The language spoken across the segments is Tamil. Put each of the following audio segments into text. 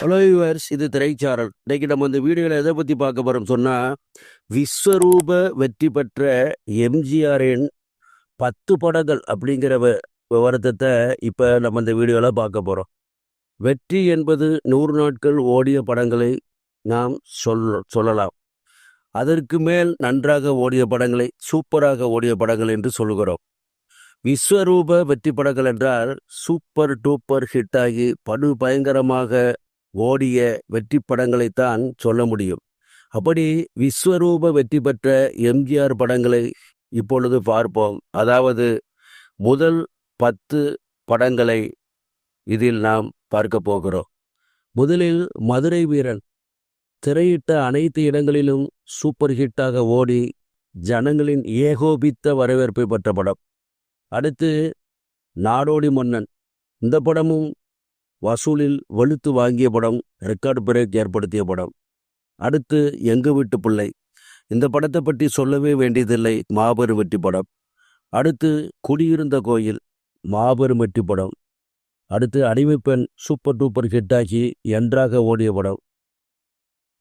ஹலோ யூவர்ஸ் இது திரைச்சாரல். இன்றைக்கி நம்ம இந்த வீடியோவில் எதை பற்றி பார்க்க போகிறோம் சொன்னால் விஸ்வரூப வெற்றி பெற்ற எம்ஜிஆரின் பத்து படங்கள் அப்படிங்கிற வ- விவரத்தை இப்போ நம்ம இந்த வீடியோவில் பார்க்க போகிறோம் வெற்றி என்பது நூறு நாட்கள் ஓடிய படங்களை நாம் சொல் சொல்லலாம். அதற்கு மேல் நன்றாக ஓடிய படங்களை சூப்பராக ஓடிய படங்கள் என்று சொல்கிறோம் விஸ்வரூப வெற்றி படங்கள் என்றால் சூப்பர் டூப்பர் ஹிட் ஆகி படு பயங்கரமாக ஓடிய வெற்றி படங்களைத்தான் சொல்ல முடியும். அப்படி விஸ்வரூப வெற்றி பெற்ற எம்ஜிஆர் படங்களை இப்பொழுது பார்ப்போம். அதாவது முதல் பத்து படங்களை இதில் நாம் பார்க்க போகிறோம். முதலில் மதுரை வீரன். திரையிட்ட அனைத்து இடங்களிலும் சூப்பர் ஹிட்டாக ஓடி ஜனங்களின் ஏகோபித்த வரவேற்பை பெற்ற படம். அடுத்து நாடோடி மன்னன். இந்த படமும் வசூலில் வெளுத்து வாங்கிய படம் ரெக்கார்டு பிரேக் ஏற்படுத்திய படம். அடுத்து எங்கு வீட்டு பிள்ளை. இந்த படத்தை பற்றி சொல்லவே வேண்டியதில்லை மாபெரும் வெற்றி படம். அடுத்து குடியிருந்த கோயில் மாபெரும் வெற்றி படம். அடுத்து அடிமைப்பெண் சூப்பர் டூப்பர் ஹிட்டாகி என்றாக ஓடிய படம்.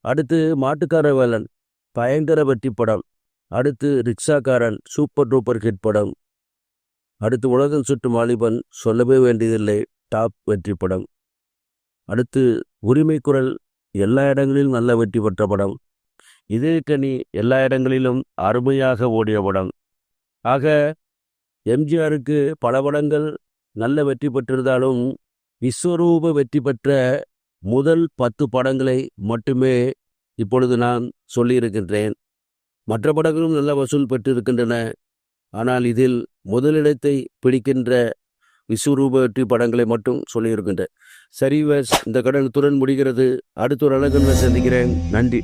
அடுத்து மாட்டுக்கார வேலன் பயங்கர வெற்றி படம். அடுத்து ரிக்ஷாக்காரன் சூப்பர் டூப்பர் ஹிட் படம். அடுத்து உலகம் சுற்றும் வாலிபன் சொல்லவே வேண்டியதில்லை டாப் வெற்றி படம். அடுத்து உரிமை குரல் எல்லா இடங்களிலும் நல்ல வெற்றி பெற்ற படம். இதே கனி எல்லா இடங்களிலும் அருமையாக ஓடிய படம். ஆக எம்ஜிஆருக்கு பல படங்கள் நல்ல வெற்றி பெற்றிருந்தாலும் விஸ்வரூப வெற்றி பெற்ற முதல் பத்து படங்களை மட்டுமே இப்பொழுது நான் சொல்லியிருக்கின்றேன். மற்ற படங்களும் நல்ல வசூல் பெற்றிருக்கின்றன. ஆனால் இதில் முதலிடத்தை பிடிக்கின்ற விஸ்வரூப வெற்றி படங்களை மட்டும் சொல்லியிருக்கின்றேன் சரி வஸ் இந்த கடல் துடன் முடிகிறது. அடுத்த ஒரு அழகன் சந்திக்கிறேன். நன்றி.